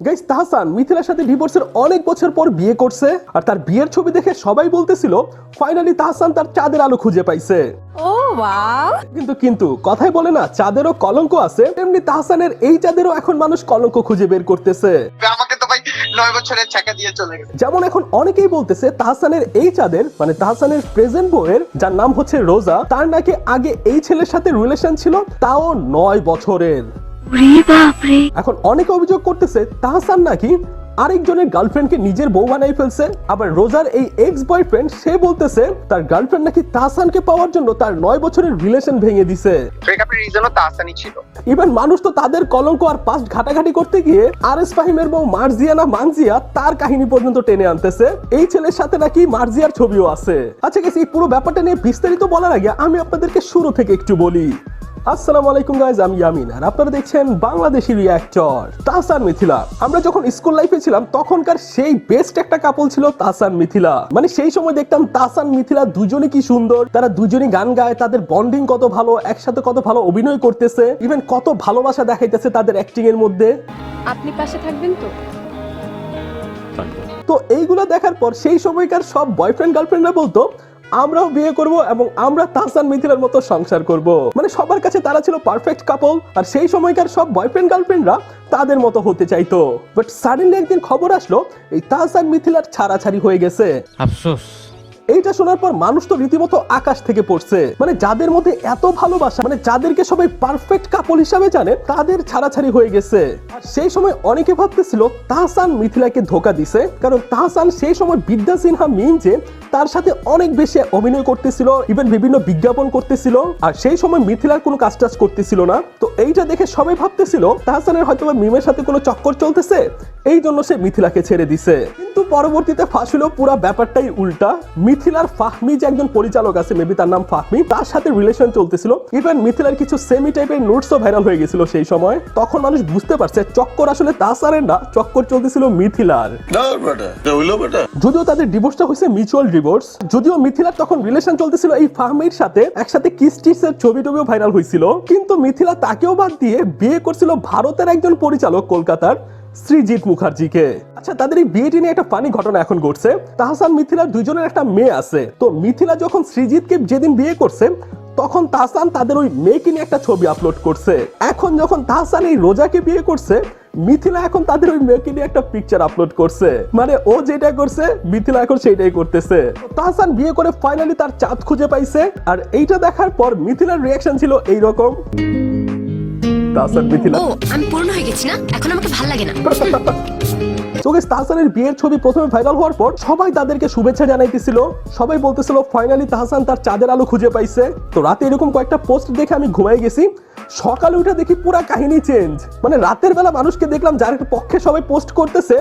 Guys Tahsan মিথিলার সাথে ডিভোর্সের অনেক বছর পর বিয়ে করছে আর তার বিয়ের ছবি দেখে সবাই বলতেছিল ফাইনালি তাহসান তার চাঁদের আলো খুঁজে পাইছে। Oh wow. কিন্তু কিন্তু কথাই বলে না চাঁদেরও কলঙ্ক আছে। তেমনি তাহসানের এই চাঁদেরও এখন মানুষ কলঙ্ক খুঁজে বের করতেছে। আমাকে তো ভাই নয় বছরের চাকা দিয়ে চলে গেছে। যেমন এখন অনেকেই বলতেছে তাহসানের এই চাঁদের মানে তাহসানের প্রেজেন্ট বউয়ের যার নাম হচ্ছে রোজা তার নাকি আগে এই ছেলের সাথে রিলেশন ছিল তাও নয় বছরের। এখন অনেকে অভিযোগ করতেছে তাহসান নাকি আরেকজনের গার্লফ্রেন্ডকে নিজের বউ বানাই ফেলছে আবার রোজার এই এক্স বয়ফ্রেন্ড সে বলতেছে তার গার্লফ্রেন্ড নাকি তাহসানকে পাওয়ার জন্য তার নয় বছরের রিলেশন ভেঙে দিছে। ব্রেকআপের রিজনও তাহসানি ছিল। ইভেন মানুষ তো তাদের কলঙ্ক আর পাস্ট ঘাটাঘাটি করতে গিয়ে আর এস ফাহিমের বউ মার্জিয়ানা মানজিয়া তার কাহিনী পর্যন্ত টেনে আনতেছে। এই ছেলের সাথে নাকি মার্জিয়ার ছবিও আছে। আচ্ছা গেছি এই পুরো ব্যাপারটা নিয়ে বিস্তারিত বলার আগে আমি আপনাদেরকে শুরু থেকে একটু বলি। আসসালামু আলাইকুম গাইজ আমি ইয়ামিন আর আপনারা দেখছেন বাংলাদেশি রিয়াক্টর তাহসান মিথিলা। আমরা যখন স্কুল লাইফে ছিলাম তখনকার সেই বেস্ট একটা কাপল ছিল তাহসান মিথিলা। মানে সেই সময় দেখতাম তাহসান মিথিলা দুজনে কি সুন্দর তারা দুজনই গান গায় তাদের বন্ডিং কত ভালো একসাথে কত ভালো অভিনয় করতেছে ইভেন কত ভালোবাসা দেখাইতেছে তাদের অ্যাক্টিং এর মধ্যে। আপনি পাশে থাকবেন তো? তো এইগুলো দেখার পর সেই সময়কার সব বয়ফ্রেন্ড গার্লফ্রেন্ডরা বলতো আমরাও বিয়ে করব এবং আমরা তাহসান মিথিলার মতো সংসার করব। মানে সবার কাছে তারা ছিল পারফেক্ট কাপল আর সেই সময়কার সব বয়ফ্রেন্ড গার্লফ্রেন্ডরা তাদের মতো হতে চাইতো। বাট সাডেনলি একদিন খবর আসলো, এই তাহসান মিথিলার ছাড়াছাড়ি হয়ে গেছে। আফসোস। এইটা শোনার পর মানুষ তো রীতিমতো আকাশ থেকে পড়ছে। মানে যাদের মধ্যে এত ভালোবাসা মানে যাদেরকে সবাই পারফেক্ট কাপল হিসাবে জানে, তাদের ছাড়াছাড়ি হয়ে গেছে। সেই সময় অনেকে ভাবতেছিল, তাহসান মিথিলাকে ধোকা দিছে। কারণ তাহসান সেই সময় বিদ্যা সিনহা মিম যে, তার সাথে অনেক বেশি অভিনয় করতেছিল ইভেন বিভিন্ন বিজ্ঞাপন করতেছিল। আর সেই সময় মিথিলার কোনো কাজ টাজ করতেছিল না। তো এইটা দেখে সবাই ভাবতেছিল, তাহসানের হয়তো মিমের সাথে কোনো চক্কর চলতেছে? এই জন্য সে মিথিলাকে ছেড়ে দিছে। কিন্তু পরবর্তীতে ফাঁস হলো পুরো ব্যাপারটাই উল্টা। মিথিলার ফাহমি যে একজন পরিচালক আছে মেবি তার নাম ফাহমি তার সাথে রিলেশন চলতেছিল। ইভেন মিথিলার কিছু সেমি টাইপের নোটসও ভাইরাল হয়ে গেছিল সেই সময়। তখন মানুষ বুঝতে পারছে চক্কর আসলে তাসারের না চক্কর চলতেছিল মিথিলার যদিও তাদের ডিভোর্সটা হয়েছে মিউচুয়াল ডিভোর্স যদিও মিথিলার তখন রিলেশন চলতেছিল এই ফাহমির সাথে একসাথে কিস টিসের ছবি টবিও ভাইরাল হয়েছিল। কিন্তু মিথিলা তাকেও বাদ দিয়ে বিয়ে করছিল ভারতের একজন পরিচালক কলকাতার। শ্রীজিৎ মুখার্জিকে। আচ্ছা তাদের এই বিয়েটি নিয়ে একটা ফানি ঘটনা এখন ঘটছে। তাহসান মিথিলার দুজনের একটা মেয়ে আছে। তো মিথিলা যখন শ্রীজিৎকে যেদিন বিয়ে করছে, তখন তাহসান তাদের ওই মেয়েকে নিয়ে একটা ছবি আপলোড করছে। এখন যখন তাহসান এই রোজাকে বিয়ে করছে, মিথিলা এখন তাদের ওই মেয়েকে নিয়ে একটা পিকচার আপলোড করছে। মানে ও যেটা করছে, মিথিলা এখন সেটাই করতেছে। তাহসান বিয়ে করে ফাইনালি তার চাঁদ খুঁজে পাইছে। আর এইটা দেখার পর মিথিলার রিয়াকশন ছিল এইরকম। তাহসান মিথিলা। ও আমি পূর্ণ হয়ে গেছি না? এখন আমাকে ভালো লাগে না। চোখে তাহসানের বিয়ের ছবি প্রথমে ভাইরাল হওয়ার পর সবাই তাদেরকে শুভেচ্ছা জানাইতেছিল। সবাই বলতেছিল ফাইনালি তাহসান তার চাঁদের আলো খুঁজে পাইছে। তো রাতে এরকম কয়েকটা পোস্ট দেখে আমি ঘুমাই গেছি। সকালে উঠে দেখি পুরা কাহিনী চেঞ্জ মানে রাতের বেলা মানুষকে দেখলাম যার পক্ষে সবাই পোস্ট করতেছে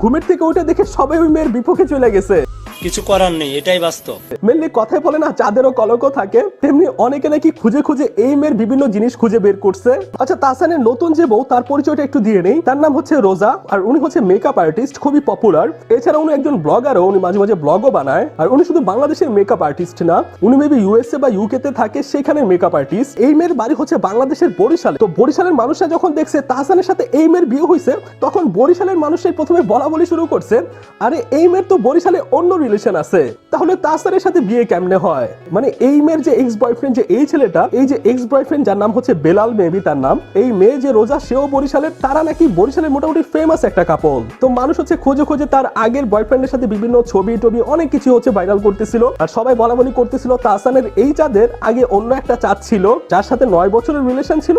ঘুমের থেকে উঠে দেখে সবাই ওই মেয়ের বিপক্ষে চলে গেছে। কিছু করার নেই, এটাই বাস্তব। মেনলি কথায় বলে না, চাঁদেরও কলঙ্ক থাকে। তেমনি অনেকে নাকি খুঁজে খুঁজে এই মেয়ের বিভিন্ন জিনিস খুঁজে বের করছে। আচ্ছা তাহসানের নতুন যে বউ, তার পরিচয়টা একটু দিয়ে নেই। তার নাম হচ্ছে রোজা, আর উনি হচ্ছে মেকআপ আর্টিস্ট খুবই পপুলার এছাড়া উনি একজন ব্লগারও উনি মাঝে মাঝে ব্লগও বানায়। আর উনি শুধু বাংলাদেশের মেকআপ আর্টিস্ট না, উনি মেবি ইউএসএ বা ইউকে তে থাকে, সেখানে মেকআপ আর্টিস্ট এই মেয়ের বাড়ি হচ্ছে বাংলাদেশের বরিশালে। তো বরিশালের মানুষরা যখন দেখছে তাহসানের সাথে এই মেয়ের বিয়ে হয়েছে তখন বরিশালের মানুষের প্রথমে বলা বলি শুরু করছে, আরে, এই মেয়ের তো বরিশালে অন্য রিলেশন আছে, তাহলে তাহসানের সাথে বিয়ে কেমনে হয়? মানে এই মেয়ের যে এক্স বয়ফ্রেন্ড যে এই ছেলেটা, এই যে এক্স বয়ফ্রেন্ড যার নাম হচ্ছে বেলাল মেবি তার নাম, এই মেয়ে যে রোজা, সেও বরিশালের তারা নাকি বরিশালের মোটামুটি ফেমাস একটা কাপল তো মানুষ হচ্ছে খোঁজে খোঁজে তার আগের বয়ফ্রেন্ডের সাথে বিভিন্ন ছবি টবি অনেক কিছু হচ্ছে ভাইরাল করতেছিল, আর সবাই বলা বলি করতেছিল তাহসানের এই চাঁদের আগে অন্য একটা চাঁদ ছিল, যার সাথে নয় বছরের রিলেশন ছিল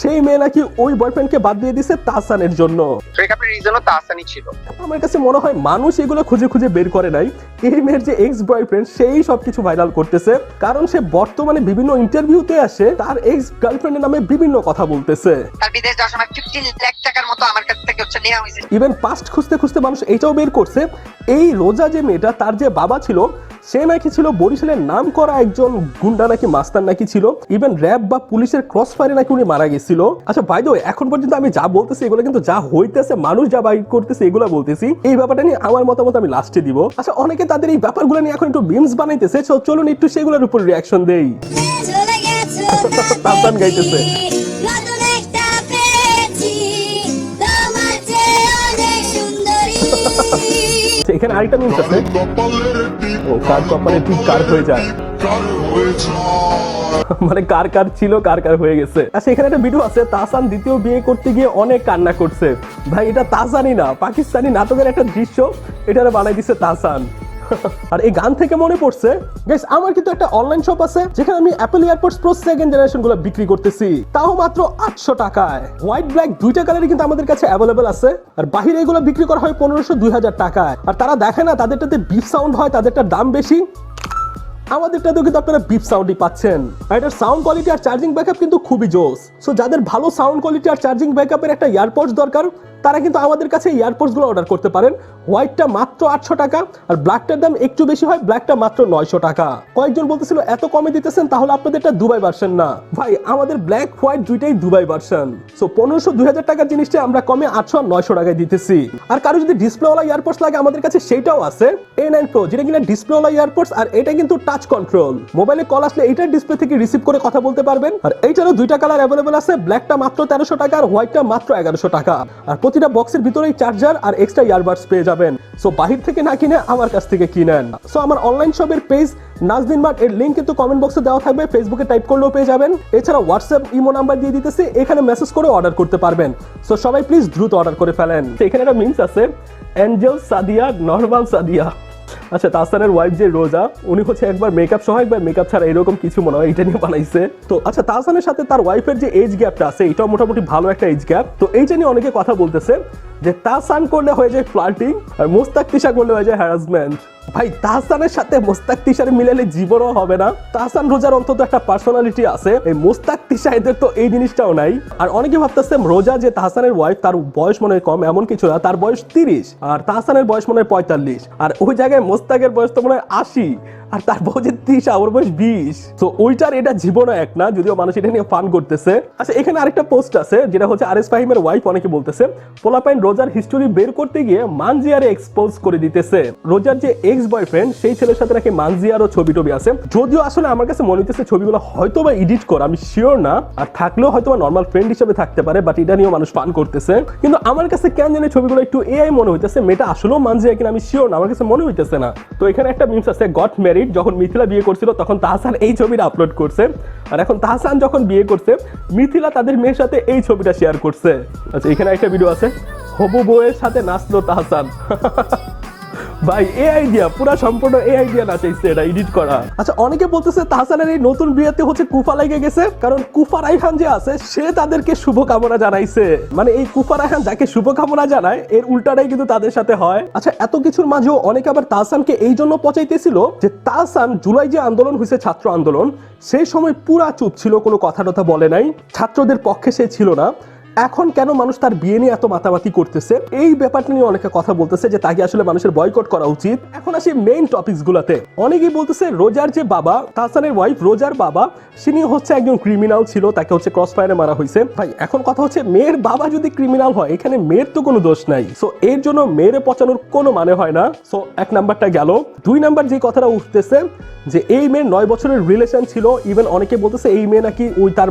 সেই মেয়ে নাকি ওই বয়ফ্রেন্ডকে বাদ দিয়ে দিছে তাহসানের জন্য। ব্রেকআপের রিজনও তাহসানি ছিল। আমার কাছে মনে হয় মানুষ এগুলো খুঁজে খুঁজে বের করে নাই। এই মেয়ের যে এক্স বয়ফ্রেন্ড সেই সবকিছু ভাইরাল করতেছে। কারণ সে বর্তমানে বিভিন্ন ইন্টারভিউতে আসে তার এক্স গার্লফ্রেন্ডের নামে বিভিন্ন কথা বলতেছে। তার বিদেশ যাওয়ার সময় ফিফটিন লাখ টাকার মতো আমার কাছ থেকে হচ্ছে নেওয়া হয়েছে। ইভেন পাস্ট খুঁজতে খুঁজতে মানুষ এটাও বের করছে এই রোজা যে মেয়েটা তার যে বাবা ছিল সে নাকি ছিল বরিশালের নাম করা একজন গুন্ডা নাকি মাস্তার নাকি ছিল? ইভেন র্যাব বা পুলিশের ক্রস ফায়ারে নাকি উনি মারা গেছিল। আচ্ছা ভাই এখন পর্যন্ত আমি যা বলতেছি এগুলো কিন্তু যা হইতেছে মানুষ যা বাইক করতেছে এগুলো বলতেছি। এই ব্যাপারটা নিয়ে আমার মতামত আমি লাস্টে দিব। আচ্ছা অনেকে তাদের এই ব্যাপারগুলো নিয়ে এখন একটু মিমস বানাইতেছে চলুন একটু সেগুলোর উপর রিয়াকশন দেই। গাইতেছে। এখানে আরেকটা মিনিস আছে। ও, কার কপালে ঠিক কার হয়ে যায়? মানে কার কার ছিল, কার কার হয়ে গেছে। আচ্ছা এখানে একটা ভিডিও আছে, তাসান দ্বিতীয় বিয়ে করতে গিয়ে অনেক কান্না করছে। ভাই, এটা তাসানই না, পাকিস্তানি নাটকের একটা দৃশ্য এটা বানাই দিছে তাসান। আর এই গান থেকে মনে পড়ছে গাইস আমার কিন্তু একটা অনলাইন শপ আছে, যেখানে আমি অ্যাপল এয়ারপোর্টস প্রো সেকেন্ড জেনারেশনগুলো বিক্রি করতেছি। তাও মাত্র আটশো টাকায়। হোয়াইট ব্ল্যাক দুইটা কালারই কিন্তু আমাদের কাছে অ্যাভেলেবেল আছে। আর বাহিরে এগুলো বিক্রি করা হয় পনেরোশো দুই হাজার টাকায়। আর তারা দেখে না, তাদেরটাতে বিপ সাউন্ড হয়, তাদেরটার দাম বেশি। আমাদেরটাতেও কিন্তু আপনারা বিপ সাউন্ডই পাচ্ছেন। আর এটার সাউন্ড কোয়ালিটি আর চার্জিং ব্যাকআপ কিন্তু খুবই জোস। সো যাদের ভালো সাউন্ড কোয়ালিটি আর চার্জিং ব্যাকআপের একটা ইয়ারপডস দরকার তারা কিন্তু আমাদের কাছে ইয়ারপডসগুলো অর্ডার করতে পারেন। হোয়াইটটা মাত্র আটশো টাকা আর ব্ল্যাকটার দাম একটু বেশি হয় ব্ল্যাকটা মাত্র নয়শো টাকা। কয়েকজন বলতেছিল, এত কমে দিতেছেন, তাহলে আপনাদেরটা দুবাই ভার্সন না। ভাই, আমাদের ব্ল্যাক হোয়াইট দুইটাই দুবাই ভার্সন সো পনেরোশো দুই হাজার টাকার জিনিসটা আমরা কমে আটশো আর নয়শো টাকায় দিতেছি। আর কারও যদি ডিসপ্লেওয়ালা ইয়ারপডস লাগে, আমাদের কাছে সেটাও আছে। এ নাইন প্রো যেটা কিনা ডিসপ্লেওয়ালা ইয়ারপডস আর এটা কিন্তু টাচ কন্ট্রোল মোবাইলে কল আসলে এইটার ডিসপ্লে থেকে রিসিভ করে কথা বলতে পারবেন। আর এইটারও দুইটা কালার অ্যাভেলেবল আছে ব্ল্যাকটা মাত্র তেরোশো টাকা আর হোয়াইটটা মাত্র এগারোশো টাকা। আর প্রতিটা বক্সের ভিতরেই চার্জার আর এক্সট্রা ইয়ারবাডস পেয়ে যাবেন। সো বাহির থেকে না কিনে আমার কাছ থেকে কিনেন। সো আমার অনলাইন শপের পেজ নাজদিন মার্ট এর লিঙ্ক কিন্তু কমেন্ট বক্সে দেওয়া থাকবে। ফেসবুকে টাইপ করলেও পেয়ে যাবেন। এছাড়া হোয়াটসঅ্যাপ ইমো নাম্বার দিয়ে দিতেছি, এখানে মেসেজ করে অর্ডার করতে পারবেন। সো সবাই প্লিজ দ্রুত অর্ডার করে ফেলেন। এখানে একটা মিমস আছে অ্যাঞ্জেল সাদিয়া নর্মাল সাদিয়া আচ্ছা তাসানের ওয়াইফ যে রোজা, উনি হচ্ছে একবার মেকআপ সহ একবার মেকআপ ছাড়া এরকম কিছু মনে হয়, এটা নিয়ে বানাইছে। তো আচ্ছা তাসানের সাথে তার ওয়াইফের যে এজ গ্যাপটা আছে, এটাও মোটামুটি ভালো একটা এজ গ্যাপ তো এইটা নিয়ে অনেকে কথা বলতেছে, যে তাসান করলে হয়ে যায় ফ্লার্টিং আর মোস্তাক তিশা করলে হয়ে যায় হ্যারাসমেন্ট ভাই, তাহসানের সাথে মোস্তাক তিশার মিলালে জীবনও হবে না। তাহসান রোজার অন্তত একটা পার্সোনালিটি আছে। এই মোস্তাক তিশা এদের তো এই জিনিসটাও নাই। আর অনেকে ভাবতেছে রোজা যে তাহসানের ওয়াইফ তার বয়স মনে কম, এমন কিছু না। তার বয়স তিরিশ, আর তাহসানের বয়স মনে হয় পঁয়তাল্লিশ। আর ওই জায়গায় মোস্তাকের বয়স তো মনে হয় আশি। আর তার বয়স যে তিরিশা ওর বয়স বিশ। তো ওইটার এটা জীবনও এক না, যদিও মানুষ এটা নিয়ে ফান করতেছে। আচ্ছা এখানে আরেকটা পোস্ট আছে, যেটা হচ্ছে আর এস ফাহিমের ওয়াইফ অনেকে বলতেছে, পোলাপাইন রোজার হিস্টোরি বের করতে গিয়ে মানজিয়ারে এক্সপোজ করে দিতেছে। রোজার যে এক্স বয়ফ্রেন্ড সেই ছেলের সাথে নাকি মানজিয়ারও ছবি টবি আছে। যদিও আসলে আমার কাছে মনে হইতেছে ছবিগুলো হয়তো বা এডিট করা, আমি শিওর না। আর থাকলেও হয়তো বা নর্মাল ফ্রেন্ড হিসেবে থাকতে পারে বাট এটা নিয়েও মানুষ ফান করতেছে। কিন্তু আমার কাছে কেন জানি ছবিগুলো একটু এআই মনে হইতেছে, মেয়েটা আসলেও মানজিয়া কিনা আমি শিওর না, আমার কাছে মনে হইতেছে না। তো এখানে একটা মিমস আছে গট ম্যারিড যখন মিথিলা বিয়ে করছিল, তখন তাহসান এই ছবিটা আপলোড করছে। আর এখন তাহসান যখন বিয়ে করছে, মিথিলা তাদের মেয়ের সাথে এই ছবিটা শেয়ার করছে। আচ্ছা এখানে একটা ভিডিও আছে। হবু বউয়ের সাথে নাচলো তাহসান। ভাই এ আইডিয়া পুরা সম্পূর্ণ এ আইডিয়া নাচাইছে এটা এডিট করা। আচ্ছা অনেকে বলতেছে তাহসানের এই নতুন বিয়েতে হচ্ছে কুফা লেগে গেছে, কারণ কুফা রাইহান যে আছে, সে তাদেরকে শুভকামনা জানাইছে। মানে এই কুফা রাইহান যাকে শুভকামনা জানায়, এর উল্টাটাই কিন্তু তাদের সাথে হয়। আচ্ছা এত কিছুর মাঝেও অনেকে আবার তাহসানকে এই জন্য পচাইতেছিল যে তাহসান জুলাই যে আন্দোলন হয়েছে ছাত্র আন্দোলন, সেই সময় পুরা চুপ ছিল, কোনো কথা টথা বলে নাই। ছাত্রদের পক্ষে সে ছিল না। এখন কেন মানুষ তার বিয়ে নিয়ে এত মাতামাতি করতেছে? এই ব্যাপারটা নিয়ে অনেকে কথা বলতেছে যে তাকে আসলে মানুষের বয়কট করা উচিত। এখন আসি মেইন টপিকস গুলাতে। অনেকেই বলতেছে রোজার যে বাবা, তাহসানের ওয়াইফ রোজার বাবা তিনি হচ্ছে একজন ক্রিমিনাল ছিল, তাকে হচ্ছে ক্রস ফায়ারে মারা হয়েছে। ভাই, এখন কথা হচ্ছে মেয়ের বাবা যদি ক্রিমিনাল হয়, এখানে মেয়ের তো কোনো দোষ নাই। সো এর জন্য মেয়েরে পচানোর কোনো মানে হয় না। সো এক নাম্বারটা গেল। দুই নাম্বার যে কথাটা উঠতেছে, যে এই মেয়ের নয় বছরের রিলেশন ছিল। ইভেন অনেকে বলতেছে এই মেয়ে নাকি ওই তার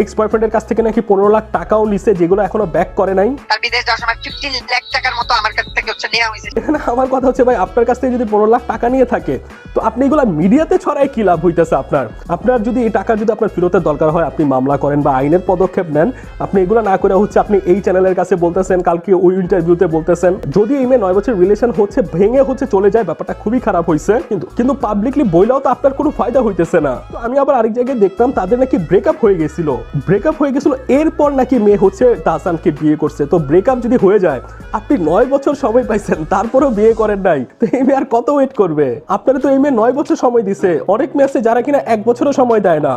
এক্স বয়ফ্রেন্ডের কাছ থেকে নাকি পনেরো লাখ টাকাও নিছে যেগুলো এখনও ব্যাক করে নাই। তার বিদেশ যাওয়ার সময় ফিফটিন লাখ টাকার মতো আমার কাছ থেকে হচ্ছে নেওয়া হয়েছে। আমার কথা হচ্ছে ভাই আপনার কাছ থেকে যদি পনেরো লাখ টাকা নিয়ে থাকে তো আপনি এগুলো মিডিয়াতে ছড়াই কি লাভ হইতেছে আপনার? আপনার যদি এই টাকা যদি আপনার ফেরতের দরকার হয় আপনি মামলা করেন বা আইনের পদক্ষেপ নেন আপনি এগুলো না করে হচ্ছে আপনি এই চ্যানেলের কাছে বলতেছেন কালকে ওই ইন্টারভিউতে বলতেছেন। যদি এই মেয়ে নয় বছর রিলেশন হচ্ছে ভেঙে হচ্ছে চলে যায় ব্যাপারটা খুবই খারাপ হয়েছে কিন্তু কিন্তু পাবলিকলি বইলেও তো আপনার কোনো ফায়দা হইতেছে না। তো আমি আবার আরেক জায়গায় দেখতাম তাদের নাকি ব্রেকআপ হয়ে গেছিল। ব্রেকআপ হয়ে গেছিল এরপর নাকি মেয়ে হচ্ছে তাহসানকে বিয়ে করছে। তো ব্রেকআপ যদি হয়ে যায়, আপনি নয় বছর সময় পাইছেন, তারপরেও বিয়ে করেন নাই। তো এই মেয়ে আর কত ওয়েট করবে? আপনারা তো এই মেয়ে নয় বছর সময় দিছে। অনেক মেয়ে আছে যারা কিনা এক বছরও সময় দেয় না।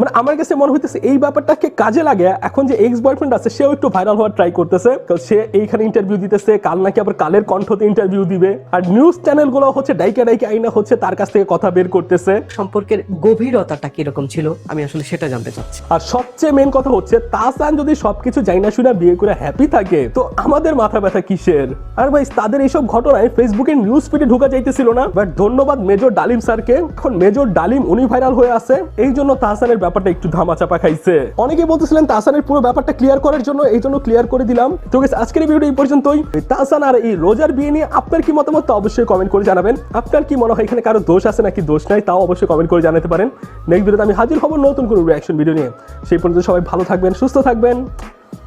মানে আমার কাছে মনে হইতেছে এই ব্যাপারটাকে কাজে লাগে এখন যে এক্স বয়ফ্রেন্ড আছে সেও একটু ভাইরাল হওয়ার ট্রাই করতেছে। কারণ সে এইখানে ইন্টারভিউ দিতেছে কাল নাকি আবার কালের কণ্ঠতে ইন্টারভিউ দিবে। আর নিউজ চ্যানেলগুলো হচ্ছে ডাইকে ডাইকে আইনা হচ্ছে তার কাছ থেকে কথা বের করতেছে। সম্পর্কের গভীরতাটা কীরকম ছিল আমি আসলে সেটা জানতে চাচ্ছি। আর সবচেয়ে মেন কথা হচ্ছে তাসান যদি সবকিছু যাই না শুনে বিয়ে করে হ্যাপি থাকে তো আমাদের মাথা ব্যথা কিসের? আর ভাই তাদের এইসব ঘটনায় ফেসবুকে নিউজ ফিডে ঢোকা যাইতেছিল না বাট ধন্যবাদ মেজর ডালিম স্যারকে। এখন মেজর ডালিম উনি ভাইরাল হয়ে আছে। এই জন্য তাহসানের ব্যাপারটা একটু ধামাচাপা খাইছে। অনেকে বলতেছিলেন তাসানের পুরো ব্যাপারটা ক্লিয়ার করার জন্য, এই জন্য ক্লিয়ার করে দিলাম। তো আজকের এই ভিডিও এই পর্যন্তই। তাসান আর এই রোজার বিয়ে নিয়ে আপনার কি মতামত, তা অবশ্যই কমেন্ট করে জানাবেন। আপনার কি মনে হয় এখানে কারও দোষ আছে নাকি দোষ নাই, তাও অবশ্যই কমেন্ট করে জানাতে পারেন। নেক্সট ভিডিওতে আমি হাজির হব নতুন কোনো রিয়াকশন ভিডিও নিয়ে। সেই পর্যন্ত সবাই ভালো থাকবেন, সুস্থ থাকবেন।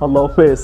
আল্লাহ হাফেজ।